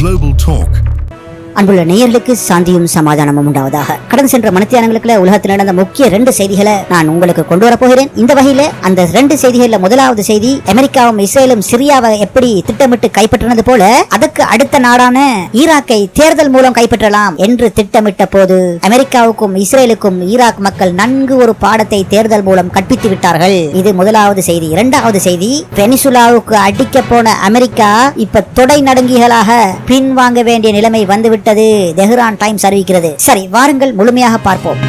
Global Talk. அன்புள்ள நேயர்களுக்கு சாந்தியும் சமாதானமும் உண்டாவதாக. கடந்து சென்ற மனத்தியானங்களுக்குள்ள உலகத்தில் நடந்த முக்கிய ரெண்டு செய்திகளை நான் உங்களுக்கு கொண்டு வரப்போகிறேன் இந்த வகையில அந்த ரெண்டு செய்திகள்ல முதலாவது செய்தி அமெரிக்காவும் இஸ்ரேலும் சிரியாவை எப்படி திட்டமிட்டு கைப்பற்றினது போல அதற்கு அடுத்த நாடான ஈராக்கை தேர்தல் மூலம் கைப்பற்றலாம் என்று திட்டமிட்ட போது அமெரிக்காவுக்கும் இஸ்ரேலுக்கும் ஈராக் மக்கள் நன்கு ஒரு பாடத்தை தேர்தல் மூலம் கற்பித்து விட்டார்கள். இது முதலாவது செய்தி. இரண்டாவது செய்தி வெனிசுலாவுக்கு அடிக்க போன அமெரிக்கா இப்ப தொடை நடுங்கிகளாக பின்வாங்க வேண்டிய நிலைமை வந்துவிட்டது தெஹ்ரான் டைம்ஸ் அறிவிக்கிறது சரி வாருங்கள் முழுமையாக பார்ப்போம்.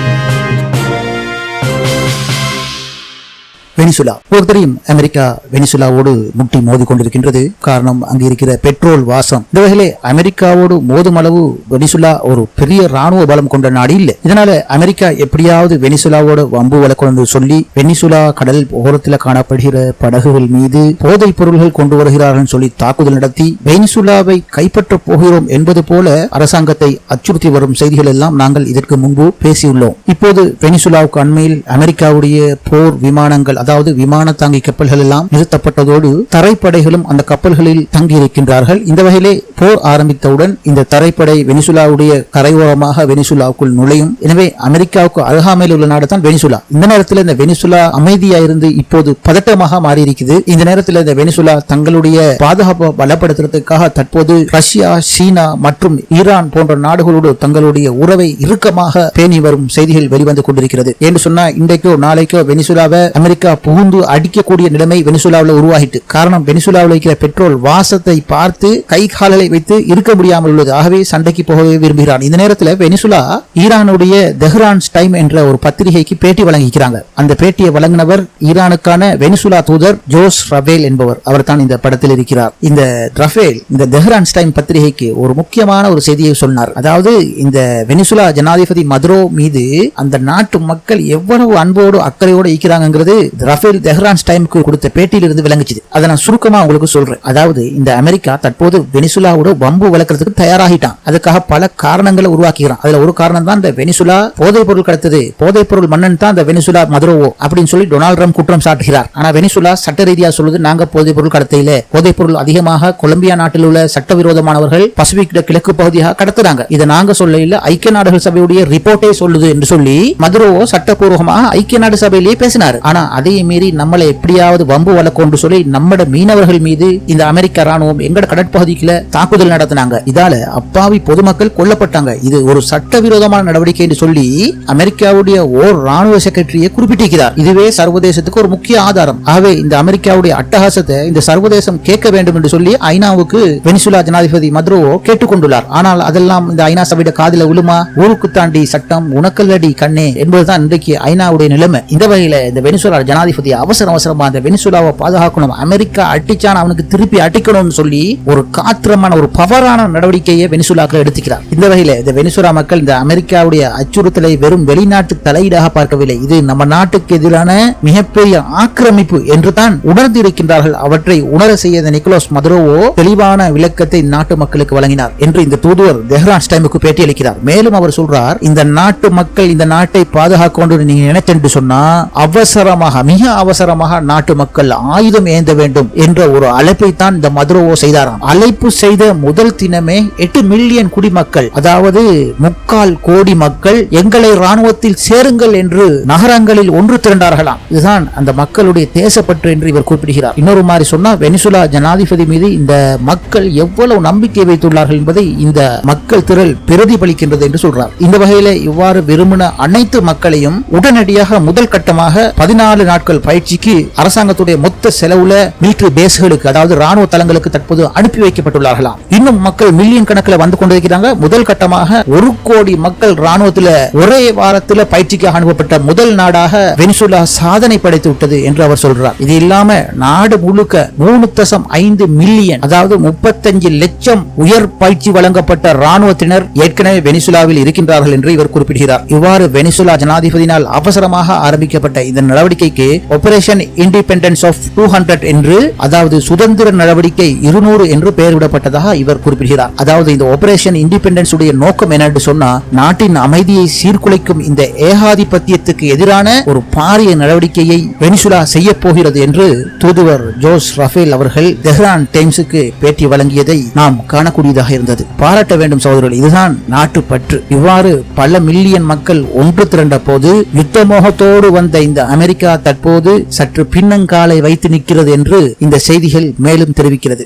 வெனிசுலா. உங்களுக்கு தெரியும் அமெரிக்கா வெனிசுலாவோடு முட்டி மோதி கொண்டிருக்கின்றது காரணம் அங்கு இருக்கிற பெட்ரோல் வாசம். இந்த வகையிலே அமெரிக்காவோடு மோதும் அளவு வெனிசுலா ஒரு பெரிய ராணுவ பலம் கொண்ட நாடு இல்லை. இதனால அமெரிக்கா எப்படியாவது வெனிசுலாவோட வம்பு வளர்க்கணும் சொல்லி வெனிசுலா கடல் ஓரத்தில் காணப்படுகிற படகுகள் மீது போதைப் பொருள்கள் கொண்டு வருகிறார்கள் சொல்லி தாக்குதல் நடத்தி வெனிசுலாவை கைப்பற்ற போகிறோம் என்பது போல அரசாங்கத்தை அச்சுறுத்தி வரும் செய்திகள் எல்லாம் நாங்கள் இதற்கு முன்பு பேசியுள்ளோம். இப்போது வெனிசுலாவுக்கு அண்மையில் அமெரிக்காவுடைய போர் விமானங்கள் அதாவது விமான தாங்கி கப்பல்கள் எல்லாம் நிறுத்தப்பட்டதோடு தரைப்படைகளும் அந்த கப்பல்களில் தங்கி இருக்கின்றார்கள் இந்த வகையிலே போர் ஆரம்பித்தவுடன் இந்த தரைப்படை வெனிசுலாவுடைய கரையோரமாக வெனிசுலாவுக்குள் நுழையும். எனவே அமெரிக்காவுக்கு அருகாமையில் உள்ள நாடு தான் வெனிசுலா. இந்த நேரத்தில் இந்த வெனிசுலா அமைதியா இருந்து இப்போது பதட்டமாக மாறியிருக்குது இந்த நேரத்தில் இந்த வெனிசுலா தங்களுடைய பாதுகாப்பை பலப்படுத்துறதுக்காக தற்போது ரஷ்யா சீனா மற்றும் ஈரான் போன்ற நாடுகளோடு தங்களுடைய உறவை இறுக்கமாக பேணி வரும் செய்திகள் வெளிவந்து கொண்டிருக்கிறது. என்று சொன்னா இன்றைக்கோ நாளைக்கோ வெனிசுலாவை அமெரிக்கா புகுந்து அடிக்கக்கூடிய நிலைமை வெனிசுலாவில் உருவாகிட்டு காரணம் வெனிசுலாவில் இருக்கிற பெட்ரோல் வாசத்தை பார்த்து கை காலலை வைத்து இருக்க முடியாமல் உள்ளது. ஆகவே சண்டைக்கு போகவே விரும்புகிறான். இந்த நேரத்தில் வெனிசுலா ஈரானுடைய தெஹ்ரான் டைம் என்ற ஒரு பத்திரிகைக்கு பேட்டி வழங்கிக்கிறாங்க. அந்த பேட்டியை வழங்கினவர் ஈரானுக்கான வெனிசுலா தூதர் ஜோஸ் ரஃபேல் என்பவர். அவர் தான் இந்த படத்தில் இருக்கிறார். இந்த ரஃபேல் இந்த தெஹ்ரான் டைம் பத்திரிகைக்கு ஒரு முக்கியமான ஒரு செய்தியை சொன்னார். அதாவது இந்த வெனிசுலா ஜனாதிபதி மதுரோ மீது அந்த நாட்டு மக்கள் எவ்வளவு அன்போடு அக்கறையோடு இருக்கிறாங்கிறது ரஃபேல் தெஹ்ரான் டைமுக்கு கொடுத்த பேட்டியில் இருந்து விளங்குச்சு அதை நான் சுருக்கமா உங்களுக்கு சொல்றேன். அதாவது இந்த அமெரிக்கா தற்போது வெனிசுலாவோட வம்பு வளர்க்கறதுக்கு தயாராகிட்டான். அதுக்காக பல காரணங்களை உருவாக்கிறான் அதுல ஒரு காரணம் தான் இந்த வெனிசுலா போதைப் பொருள் கடத்தது. போதைப் பொருள் மன்னன் தான் இந்த வெனிசுலா மதுரோவோ அப்படின்னு சொல்லி டொனால்ட் ட்ரம்ப் குற்றம் சாட்டுகிறார். ஆனா வெனிசுலா சட்ட ரீதியா சொல்லுது நாங்க போதைப் பொருள் கடத்தையில போதைப் பொருள் அதிகமாக கொலம்பியா நாட்டில் உள்ள சட்டவிரோதமானவர்கள் பசிபிக் கிழக்கு பகுதியாக கடத்துறாங்க. இதை நாங்க சொல்ல இல்ல ஐக்கிய நாடுகள் சபையுடைய ரிப்போர்ட்டே சொல்லுது என்று சொல்லி மதுரோவோ சட்டப்பூர்வமாக ஐக்கிய நாடு சபையிலேயே பேசினார். ஆனா அதையும் மீறி நம்மளை எப்படியாவது வம்பு வளர்க்கொண்டு சொல்லி நம்மட மீனவர்கள் மீது இந்த அமெரிக்க ராணுவம் எங்கட கடற்பகுதிக்குள்ள தாக்குதல் நடத்தினாங்க. இதால அப்பாவி பொதுமக்கள் கொல்லப்பட்டாங்க. இது ஒரு சட்டவிரோதமான நடவடிக்கை என்று சொல்லி அமெரிக்காவுடைய ஓர் ராணுவ செக்ரட்டரியை குறிப்பிட்டிருக்கிறார். இதுவே சர்வதேசத்துக்கு ஒரு முக்கிய ஆதாரம். ஆகவே இந்த அமெரிக்காவுடைய அட்டகாசத்தை இந்த சர்வதேசம் கேட்க வேண்டும் என்று சொல்லி ஐநாவுக்கு வெனிசுலா ஜனாதிபதி மதுரோ கேட்டுக்கொண்டுள்ளார் ஆனால் அதெல்லாம் இந்த ஐநா சபையோட காதில விழுமா? ஊருக்கு தாண்டி சட்டம் உனக்கல்லடி கண்ணே என்பதுதான் இன்றைக்கு ஐநாவுடைய நிலைமை. இந்த வகையில இந்த வெனிசுலா ஜனாதிபதி அவசர அவசரமா அந்த வெனிசுலாவை பாதுகாக்கணும். அமெரிக்கா அட்டிச்சான் அவனுக்கு திருப்பி அட்டிக்கணும்னு சொல்லி ஒரு காத்திரமான ஒரு பவரான நடவடிக்கையை வெனிசுலாக்கள் எடுத்துக்கிறார். இந்த வகையில இந்த வெனிசுலா மக்கள் இந்த அமெரிக்காவுடைய அச்சுறுத்தலை வெறும் வெளிநாட்டு தலையீடாக பார்க்கவில்லை. இது நம்ம நாட்டுக்கு எதிரான மிகப்பெரிய ஆக்கிரமிப்பு என்று தான் உணர்ந்து இருக்கின்றார்கள் அவற்றை உணர செய்த நிக்கோலஸ் மதுரோவோ தெளிவான விளக்கத்தை நாட்டு மக்களுக்கு வழங்கினார் என்று இந்த தூதுவர் தெஹ்ரான் ஸ்டைமுக்கு பேட்டியளிக்கிறார் மேலும் அவர் சொல்றார் இந்த நாட்டு மக்கள் இந்த நாட்டை பாதுகாக்கணும் நீங்க நினைச்சென்று சொன்னா அவசரமாக மிக அவசரமாக நாட்டு மக்கள் ஆயுதம் ஏந்த வேண்டும் என்ற ஒரு அழைப்பை தான் இந்த மதுரோவோ செய்தாராம். அழைப்பு செய்த முதல் தினமே எட்டு மில்லியன் குடிமக்கள் அதாவது முக்கால் கோடி மக்கள் எங்களை ராணுவத்தில் சேருங்கள் என்று நகரங்களில் ஒன்று திரண்டார்களாம். இதுதான் அந்த மக்களுடைய தேசப்பற்று என்று இவர் குறிப்பிடுகிறார். இன்னொரு மாதிரி சொன்னா வெனிசுலா ஜனாதிபதி மீது இந்த மக்கள் எவ்வளவு நம்பிக்கை வைத்துள்ளார்கள் என்பதை இந்த மக்கள் திரள் பிரதிபலிக்கின்றது என்று சொல்றார். இந்த வகையில இவ்வாறு விரும்பின அனைத்து மக்களையும் உடனடியாக முதல் கட்டமாக பதினாலு நாட்கள் நாட்கள் பயிற்சிக்கு அரசாங்கத்துடைய மொத்த செலவுல மிலிட்டரி பேஸ்களுக்கு அதாவது ராணுவ தளங்களுக்கு தற்போது அனுப்பி வைக்கப்பட்டுள்ளார்களாம். இன்னும் மக்கள் மில்லியன் கணக்கில் வந்து கொண்டிருக்கிறாங்க. முதல் கட்டமாக ஒரு கோடி மக்கள் ராணுவத்தில் ஒரே வாரத்தில் பயிற்சிக்கு அனுப்பப்பட்ட முதல் நாடாக வெனிசுலா சாதனை படைத்து விட்டது என்று அவர் சொல்றார். இது இல்லாம நாடு முழுக்க மூணு தசம் ஐந்து மில்லியன் அதாவது முப்பத்தஞ்சு லட்சம் உயர் பயிற்சி வழங்கப்பட்ட ராணுவத்தினர் ஏற்கனவே வெனிசுலாவில் இருக்கின்றார்கள் என்று இவர் குறிப்பிடுகிறார். இவ்வாறு வெனிசுலா ஜனாதிபதியினால் அவசரமாக ஆரம்பிக்கப்பட்ட இந்த நடவடிக்கைக்கு operation independence of two hundred என்று அதாவது சுதந்திர நடவடிக்கை இருநூறு என்று பெயரிடப்பட்டதாக இவர் குறிப்பிடுகிறார். அதாவது இந்த ஆபரேஷன் இண்டிபெண்டன்ஸ் உடைய நோக்கம் என்னன்னு சொன்னா நாட்டின் அமைதியை சீர்குலைக்கும் இந்த ஏகாதிபத்தியத்துக்கு எதிரான ஒரு பாரிய நடவடிக்கையை வெனிசுலா செய்ய போகிறது என்று தூதுவர் ஜோஸ் ரஃபேல் அவர்கள் தெஹ்ரான் டைம்ஸுக்கு பேட்டி வழங்கியதை நாம் காணக்கூடியதாக இருந்தது. பாராட்ட வேண்டும் சகோதரர்கள் இதுதான் நாட்டு பற்று. இவ்வாறு பல மில்லியன் மக்கள் ஒன்று திரண்ட போது யுத்த மோகத்தோடு வந்த இந்த அமெரிக்கா தற்போது சற்று பின்னங்காலை வைத்து நிற்கிறது என்று இந்த செய்திகள் மேலும் தெரிவிக்கிறது.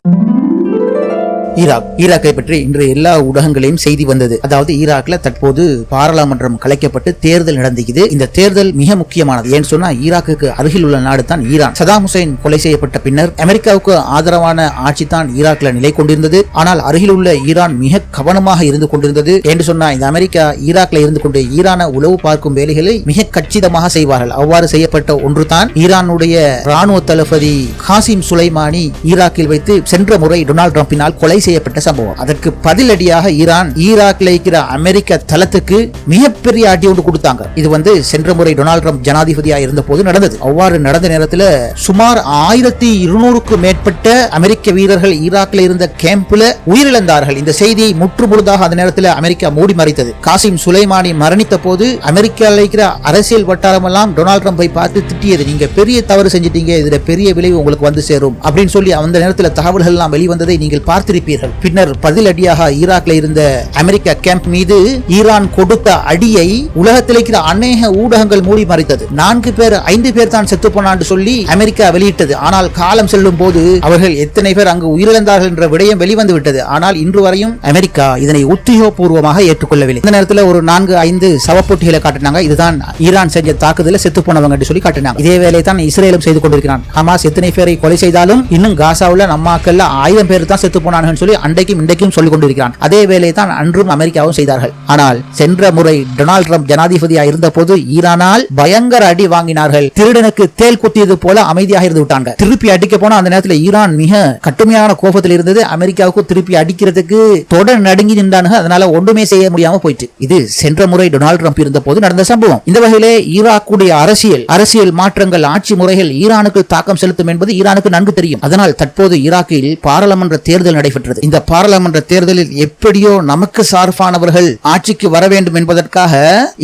ஈராக். ஈராக்கை பற்றி இன்று எல்லா ஊடகங்களையும் செய்தி வந்தது. அதாவது ஈராக்ல தற்போது பாராளுமன்றம் கலைக்கப்பட்டு தேர்தல் நடந்துக்குது இந்த தேர்தல் மிக முக்கியமானது. ஏன்னு சொன்னா ஈராக்குக்கு அருகில் உள்ள நாடு தான் ஈரான். சதாம் ஹுசைன் கொலை செய்யப்பட்ட பின்னர் அமெரிக்காவுக்கு ஆதரவான ஆட்சி தான் ஈராக்ல நிலை கொண்டிருந்தது. ஆனால் அருகில் உள்ள ஈரான் மிக கவனமாக இருந்து கொண்டிருந்தது. என்று சொன்னா இந்த அமெரிக்கா ஈராக்ல இருந்து கொண்டு ஈரான உளவு பார்க்கும் வேலைகளை மிக கச்சிதமாக செய்வார்கள். அவ்வாறு செய்யப்பட்ட ஒன்றுதான் ஈரானுடைய ராணுவ தளபதி காசிம் சுலைமானி ஈராக்கில் வைத்து சென்ற முறை டொனால்டு டிரம்பினால் கொலை செய்யப்பட்ட சம்பவம். அதற்கு பதிலடியாக ஈரான் ஈராக்ல இருக்கிற அமெரிக்க தளத்துக்கு மிகப்பெரிய அடி ஒன்று கொடுத்தாங்க. இது வந்து சென்ற முறை டொனால்டு ட்ரம்ப் ஜனாதிபதியா இருந்த போது நடந்தது. அவ்வாறு நடந்த நேரத்தில் சுமார் ஆயிரத்தி இருநூறுக்கும் மேற்பட்ட அமெரிக்க வீரர்கள் ஈராக்ல இருந்த கேம்ப்ல உயிரிழந்தார்கள். இந்த செய்தியை முற்று முழுதாக அந்த நேரத்தில் அமெரிக்கா மூடி மறைத்தது. காசிம் சுலைமானி மரணித்த போது அமெரிக்காவில் இருக்கிற அரசியல் வட்டாரம் எல்லாம் டொனால்டு ட்ரம்பை பார்த்து திட்டியது. நீங்க பெரிய தவறு செஞ்சிட்டீங்க இதுல பெரிய விளைவு உங்களுக்கு வந்து சேரும் அப்படின்னு சொல்லி அந்த நேரத்தில் தகவல்கள் எல்லாம் வெளிவந்ததை நீங்கள் பார்த்திருப்பீர்கள். பின்னர் பதிலடியாக ஈராக்ல இருந்த அமெரிக்க கேம்ப் மீது ஈரான் கொடுத்த அடியை உலகத்தில் இருக்கிற அநேக ஊடகங்கள் மூடி மறைத்தது. நான்கு பேர் ஐந்து பேர் தான் செத்து போனான்னு சொல்லி அமெரிக்கா வெளியிட்டது. ஆனால் காலம் செல்லும் போது அவர்கள் எத்தனை பேர் அங்கு உயிரிழந்தார்கள் என்ற விடயம் வெளிவந்து விட்டது. ஆனால் இன்று வரையும் அமெரிக்கா இதனை உத்தியோகபூர்வமாக ஏற்றுக்கொள்ளவில்லை. இந்த நேரத்தில் ஒரு நான்கு ஐந்து சவப்பொட்டிகளை காட்டினாங்க. இதுதான் ஈரான் செஞ்ச தாக்குதல செத்து போனவங்க என்று சொல்லி காட்டினாங்க. இதே வேலையை தான் இஸ்ரேலும் செய்து கொண்டிருக்கிறான். ஹமாஸ் எத்தனை பேரை கொலை செய்தாலும் இன்னும் காசாவில் நம்ம ஆக்கள்ல ஆயிரம் பேர் தான் செத்து போனாங்கன்னு சொல்லி அன்றைக்கும் இன்றைக்கும் சொல்லிக் கொண்டிருக்கிறான். அதே வேலை தான் அன்றும் அமெரிக்காவும் செய்தார்கள். ஆனால் சென்ற முறை டொனால்டு ட்ரம்ப் ஜனாதிபதியாக இருந்த போது ஈரானால் பயங்கர அடி வாங்கினார்கள். திருடனுக்கு தேல் குத்தியது போல அமைதியாக இருந்து விட்டாங்க. திருப்பி அடிக்க போனா அந்த நேரத்தில் ஈரான் மிக கடுமையான கோபத்தில் இருந்தது. அமெரிக்காவுக்கு திருப்பி அடிக்கிறதுக்கு தொடர் நடுங்கி நின்றானுங்க. அதனால ஒன்றுமே செய்ய முடியாம போயிட்டு. இது சென்ற முறை டொனால்டு ட்ரம்ப் இருந்த போது நடந்த சம்பவம். இந்த வகையிலே ஈராக்குடைய அரசியல் அரசியல் மாற்றங்கள் ஆட்சி முறைகள் ஈரானுக்கு தாக்கம் செலுத்தும் என்பது ஈரானுக்கு நன்கு தெரியும். அதனால் தற்போது ஈராக்கில் பாராளுமன்ற தேர்தல் நடைபெற்றது இந்த பாராளுமன்ற தேர்தலில் எப்படியோ நமக்கு சார்பானவர்கள் ஆட்சிக்கு வர வேண்டும் என்பதற்காக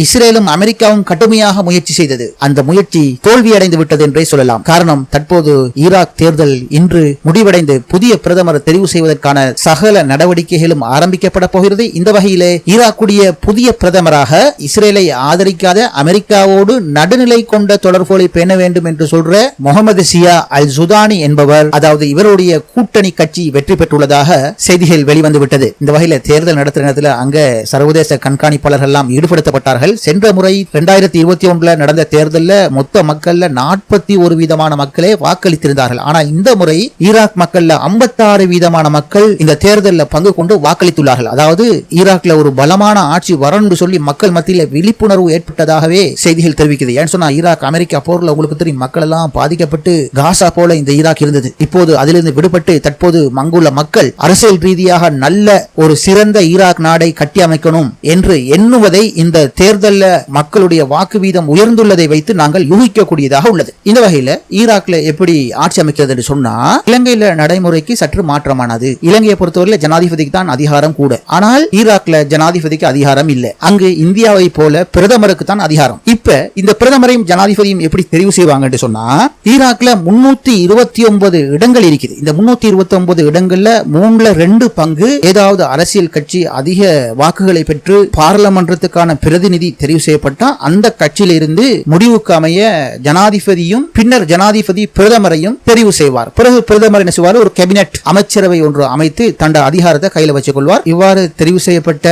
இஸ்ரேலும் அமெரிக்காவும் கடுமையாக முயற்சி செய்தது. அந்த முயற்சி தோல்வியடைந்து விட்டது என்றே சொல்லலாம். காரணம் தற்போது ஈராக் தேர்தல் இன்று முடிவடைந்து புதிய பிரதமர் தெரிவு செய்வதற்கான சகல நடவடிக்கைகளும் ஆரம்பிக்கப்பட போகிறது. இந்த வகையிலே ஈராக்குடைய புதிய பிரதமராக இஸ்ரேலை ஆதரிக்காத அமெரிக்காவோடு நடுநிலை கொண்ட தொடர்புகளை பேண வேண்டும் என்று சொல்ற முகமது சியா அல் சுதானி என்பவர் அதாவது இவருடைய கூட்டணி கட்சி வெற்றி பெற்றுள்ளதாக செய்திகள் வெளிவந்து விட்டது இந்த வகையில தேர்தல் நடத்துற நேரத்தில் அங்க சர்வதேச கண்காணிப்பாளர்கள் எல்லாம் ஈடுபடுத்தப்பட்டார்கள். சென்ற முறை இரண்டாயிரத்தி இருபத்தி ஒன்றுல நடந்த தேர்தலில் மொத்த மக்கள்ல நாற்பத்தி ஒரு வீதமான மக்களே வாக்களித்திருந்தார்கள். ஆனா இந்த முறை ஈராக் மக்கள்ல ஐம்பத்தாறு வீதமான மக்கள் இந்த தேர்தலில் பங்கு கொண்டு வாக்களித்துள்ளார்கள். அதாவது ஈராக்ல ஒரு பலமான ஆட்சி வரணும்னு சொல்லி மக்கள் மத்தியில் விழிப்புணர்வு ஏற்பட்டதாகவே செய்திகள் தெரிவிக்குது. ஏன்னு சொன்னா ஈராக் அமெரிக்கா போர்ல உங்களுக்கு தெரியும் மக்கள் எல்லாம் பாதிக்கப்பட்டு காசா போல இந்த ஈராக் இருந்தது. இப்போது அதிலிருந்து விடுபட்டு தற்போது மங்குள்ள மக்கள் அரசியல் ரீதியாக நல்ல ஒரு சிறந்த ஈராக் நாடை கட்டி அமைக்கணும் என்று எண்ணுவதை இந்த தேர்தலில் மக்களுடைய வாக்கு வீதம் உயர்ந்துள்ளதை வைத்து நாங்கள் யூகிக்கக்கூடியதாக உள்ளது. இந்த வகையில ஈராக்ல எப்படி ஆட்சி அமைக்கிறது என்று சொன்னா இலங்கையில நடைமுறைக்கு சற்று மாற்றமானது. இலங்கையை பொறுத்தவரையில் ஜனாதிபதிக்கு தான் அதிகாரம் கூட. ஆனால் ஈராக்ல ஜனாதிபதிக்கு அதிகாரம் இல்லை. அங்கு இந்தியாவை போல பிரதமருக்கு தான் அதிகாரம். இப்ப இந்த பிரதமரையும் ஜனாதிபதியும் எப்படி தெரிவு செய்வாங்க என்று சொன்னா ஈராக்ல முன்னூத்தி இருபத்தி ஒன்பது இடங்கள் இருக்குது. இந்த முன்னூத்தி இருபத்தி ஒன்பது இடங்கள்ல மூணுல ரெண்டு பங்கு ஏதாவது அரசியல் கட்சி அதிக வாக்குகளை பெற்று பாராளுமன்றத்துக்கான பிரதிநிதி தெரிவு செய்யப்பட்டா அந்த கட்சியில இருந்து முடிவுக்கு அமைய ஜனாதிபதியும் பின்னர் ஜனாதிபதி பிரதமரையும் தெரிவு செய்வார். பிறகு பிரதமர் என்ன செய்வார்? ஒரு கேபினெட் அமைச்சரவை ஒன்று அமைத்து தண்ட அதிகாரத்தை கையில வச்சுக் கொள்வார். இவ்வாறு தெரிவு செய்யப்பட்ட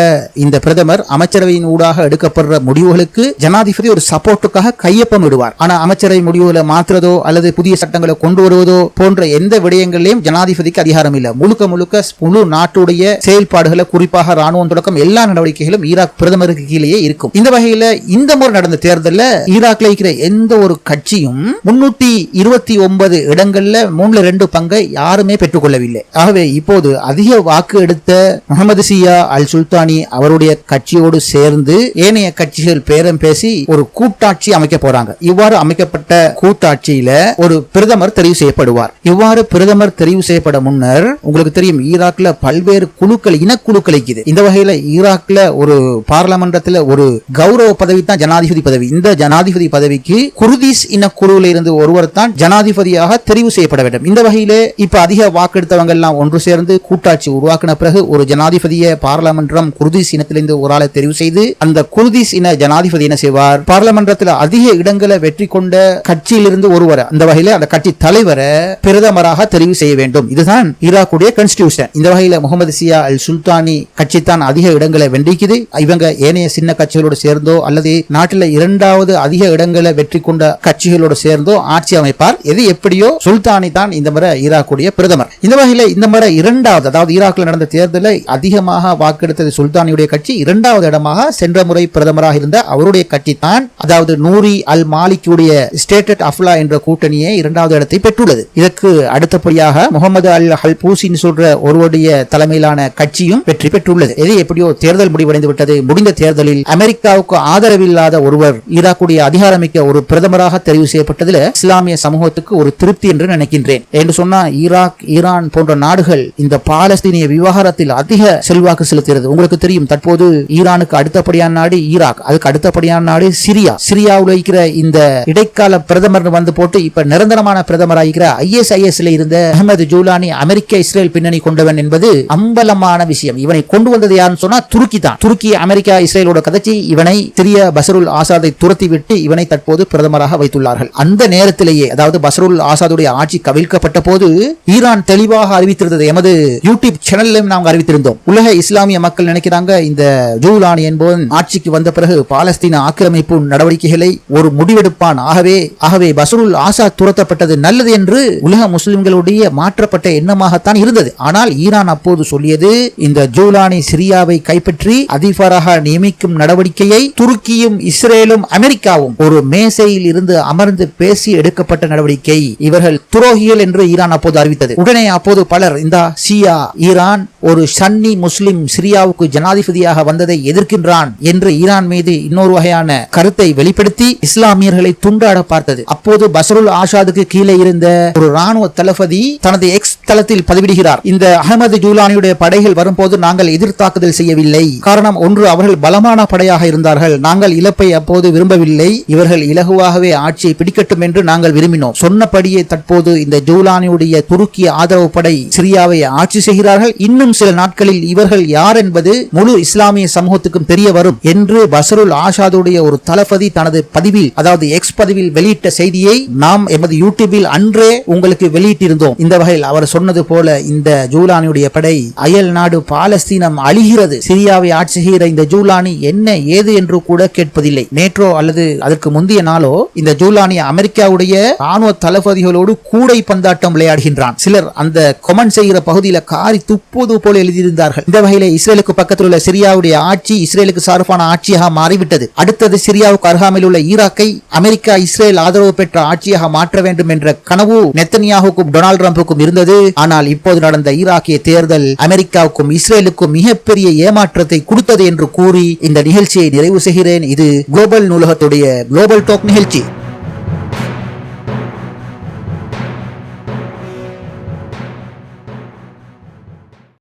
இந்த பிரதமர் அமைச்சரவையின் ஊடாக எடுக்கப்படுற முடிவுகளுக்கு ஜனாதிபதி ஒரு சப்போர்ட்டுக்காக கையொப்பம் விடுவார் ஆனா அமைச்சரவை முடிவுகளை மாற்றுறதோ அல்லது புதிய சட்டங்களை கொண்டு வருவதோ போன்ற எந்த விடயங்களிலும் ஜனாதிபதிக்கு அதிகாரம் இல்லை. முழுக்க முழுக்க முழுக்க முழு நாட்டுடைய செயல்பாடுகளை குறிப்பாக ராணுவம் தொடக்கம் எல்லா நடவடிக்கைகளும் ஈராக் பிரதமருக்கு கீழேயே இருக்கும். இந்த வகையில இந்த முறை நடந்த தேர்தலில் ஈராக்ல இருக்கிற எந்த ஒரு கட்சியும் முன்னூத்தி இருபத்தி ஒன்பது இடங்கள்ல மூணுல ரெண்டு பங்கை யாருமே பெற்றுக்கொள்ளவில்லை. ஆகவே இப்போது அதிக வாக்கு எடுத்த முகமது சியா அல் சுல்தானி அவருடைய கட்சியோடு சேர்ந்து ஏனைய கட்சிகள் பேரம் பேசி ஒரு கூட்டாட்சி அமைக்க போறாங்க. இவ்வாறு அமைக்கப்பட்ட கூட்டாட்சியில ஒரு பிரதமர் தெரிவு செய்யப்படுவார். இவ்வாறு பிரதமர் தெரிவு செய்யப்பட முன்னர் உங்களுக்கு தெரியும் ஈராக்ல பல்வேறு குழுக்கள் இனக்குழுக்கள் இருக்குது. இந்த வகையில ஈராக்ல ஒரு பார்லமெண்டத்துல ஒரு கௌரவ பதவி தான் ஜனாதிபதி பதவி. இந்த ஜனாதிபதி பதவிக்கு குருதிஸ் இனக்குழுவில் இருந்து ஒருவர் தான் ஜனாதிபதியாக தெரிவு செய்யப்பட வேண்டும். இந்த வகையிலே இப்ப அதிக வாக்கெடுத்தவங்க எல்லாம் ஒன்று சேர்ந்து கூட்டாட்சி உருவாக்கின பிறகு ஒரு ஜனாதிபதியை பாராளுமன்றம் குருதிஸ் இனத்திலிருந்து ஒரு ஆளை தெரிவு செய்து அந்த குருதிஸ் இன ஜனாதிபதி என்ன செய்வார்? பாராளுமன்றத்தில் அதிக இடங்களை வெற்றி கொண்ட கட்சியிலிருந்து ஒருவர் அந்த வகையில அந்த கட்சி தலைவரை பிரதமராக தெரிவு செய்ய வேண்டும். இதுதான் ஈராக்குடைய கான்ஸ்டிடியூஷன் இந்த வகையில முகமது சியா அல் சுல்தானி கட்சி தான் அதிக இடங்களை வென்றிக்குது இவங்க ஏனைய சின்ன கட்சிகளோடு சேர்ந்தோ அல்லது நாட்டில் இரண்டாவது அதிக இடங்களை வெற்றி கொண்ட கட்சிகளோடு சேர்ந்தோ ஆட்சி அமைப்பார். எது எப்படியோ சுல்தானி தான் இந்த முறை ஈராக்குடைய பிரதமர். இந்த வகையில இந்த முறை இரண்டாவது அதாவது ஈராக்கில் நடந்த தேர்தலில் அதிகமாக வாக்கெடுத்தது சுல்தானியுடைய கட்சி. இரண்டாவது இடமாக சென்ற முறை பிரதமராக இருந்த அவருடைய கட்சி தான் அதாவது நூரி அல் மாலிக்குடைய ஸ்டேட்டட் அஃப்லா என்ற கூட்டணியை இரண்டாவது இடத்தை பெற்றுள்ளது. இதற்கு அடுத்தபடியாக முகமது அல் ஹல்பூசின்னு சொல்ற ஒருவருடைய தலைமையிலான கட்சியும் வெற்றி பெற்றுள்ளது. எது எப்படியோ தேர்தல் முடிவடைந்து விட்டது. முடிந்த தேர்தலில் அமெரிக்காவுக்கு ஆதரவில்லாத ஒருவர் ஈராக்குடைய அதிகாரமிக்க ஒரு பிரதமராக தெரிவு செய்யப்பட்டதில் இஸ்லாமிய சமூகத்துக்கு ஒரு திருப்தி என்று நினைக்கின்றேன். என்று சொன்னா ஈராக் ஈரான் போன்ற நாடுகள் இந்த பாலஸ்தீனிய விவகாரத்தில் அதிக செல்வாக்கு செலுத்துகிறது. உங்களுக்கு தெரியும் தற்போது ஈரானுக்கு அடுத்தபடியான நாடு ஈராக் அதுக்கு அடுத்தபடியான நாடு சிரியா. சிரியாவில் இருக்கிற இந்த இடைக்கால பிரதமர் வந்து போட்டு இப்ப நிரந்தரமான பிரதமராக இருக்கிற ஐஎஸ்ஐஎஸ்ல இருந்த அகமது ஜூலானி அமெரிக்க இஸ்ரேல் பின்னணி கொண்டவன் என்பது அம்பலமான விஷயம். இவனை கொண்டு வந்தது யாருன்னு சொன்னா துருக்கி தான் துருக்கி அமெரிக்கா இஸ்ரேலோட கதைச்சி இவனை சிறிய பசருல் ஆசாதை துரத்தி விட்டு இவனை தற்போது பிரதமராக வைத்துள்ளார்கள். அந்த நேரத்திலேயே அதாவது பசருல் ஆசாதுடைய ஆட்சி கவிழ்க்கப்பட்ட போது ஈரான் தெளிவாக அறிவித்திருந்தது. எமது யூடியூப் சேனல்லையும் நாங்கள் அறிவித்திருந்தோம். உலக இஸ்லாமிய மக்கள் நினைக்கிறாங்க இந்த ஜூலானி என்பவன் ஆட்சிக்கு வந்த பிறகு பாலஸ்தீன ஆக்கிரமிப்பு நடவடிக்கைகளை ஒரு முடிவெடுப்பான். ஆகவே ஆகவே பசருல் ஆசாத் துரத்தப்பட்டது நல்லது என்று உலக முஸ்லிம்களுடைய மாற்றப்பட்ட எண்ணமாகத்தான் இருந்தது. ஆனால் ஈரான் அப்போது சொல்லியது இந்த ஜூலானி சிரியாவை கைப்பற்றி அதிபராக நியமிக்கும் நடவடிக்கையை துருக்கியும் இஸ்ரேலும் அமெரிக்காவும் ஒரு மேசையில் இருந்து அமர்ந்து பேசி எடுக்கப்பட்ட நடவடிக்கை. இவர்கள் துரோகிகள் என்று ஈரான் அப்போது அறிவித்தது. உடனே அப்போது பலர் இந்த சியா ஈரான் ஒரு சன்னி முஸ்லிம் சிரியாவுக்கு ஜனாதிபதியாக வந்ததை எதிர்க்கின்றான் என்று ஈரான் மீது இன்னொரு வகையான கருத்தை வெளிப்படுத்தி இஸ்லாமியர்களை துண்டாட பார்த்தது. அப்போது பசருல் ஆஷாதுக்கு கீழே இருந்த ஒரு ராணுவ தளபதி தனது எக்ஸ் தளத்தில் பதிவிடுகிறார். இந்த அகமது ஜூலானியுடைய படைகள் வரும்போது நாங்கள் எதிர்த்தாக்குதல் செய்யவில்லை. காரணம் ஒன்று அவர்கள் பலமான படையாக இருந்தார்கள். நாங்கள் இழப்பை அப்போது விரும்பவில்லை. இவர்கள் இலகுவாகவே ஆட்சியை பிடிக்கட்டும் என்று நாங்கள் விரும்பினோம். சொன்னபடியே தற்போது இந்த ஜூலானியுடைய துருக்கிய ஆதரவு படை சிரியாவை ஆட்சி செய்கிறார்கள். இன்னும் சில நாட்களில் இவர்கள் யார் என்பது முழு இஸ்லாமிய சமூகத்துக்கும் தெரிய வரும் என்று பசருல் ஆஷாதுடைய ஒரு தளபதி தனது பதிவில் அதாவது எக்ஸ் பதிவில் வெளியிட்ட செய்தியை நாம் எமது யூடியூபில் அன்றே உங்களுக்கு வெளியிட்டிருந்தோம். இந்த வகையில் அவர் சொன்னது போல இந்த ஜூலானியுடைய படை அயல் நாடு பாலஸ்தீனம் அழிகிறது. சிரியாவை ஆட்சி செய்கிற இந்த ஜூலானி என்ன ஏது என்று கூட கேட்பதில்லை. நேற்றோ அல்லது அதற்கு முந்தைய நாளோ இந்த ஜூலானி அமெரிக்காவுடைய ராணுவ தளபதிகளோடு கூடை பந்தாட்டம் விளையாடுகின்றான். சிலர் அந்த கொமெண்ட் செய்கிற பகுதியில காரி துப்புவது போல எழுதியிருந்தார்கள். இந்த வகையில இஸ்ரேலுக்கு பக்கத்தில் உள்ள சிரியாவுடைய ஆட்சி இஸ்ரேலுக்கு சார்பான ஆட்சியாக மாறிவிட்டது. அடுத்தது சிரியாவுக்கு அருகாமையில் உள்ள ஈராக்கை அமெரிக்கா இஸ்ரேல் ஆதரவு பெற்ற ஆட்சியாக மாற்ற வேண்டும் என்ற கனவு நெத்தனியாவுக்கும் டொனால்டு ட்ரம்புக்கும் இருந்தது. ஆனால் இப்போது நடந்த ஈராக்கிய தேர்தல் அமெரிக்காவுக்கும் இஸ்ரேலுக்கும் மிகப்பெரிய ஏமாற்றத்தை கொடுத்தது என்று கூறி இந்த நிகழ்ச்சியை நிறைவு செய்கிறேன். இது குளோபல் நூலகத்துடைய குளோபல் டாக் நிகழ்ச்சி.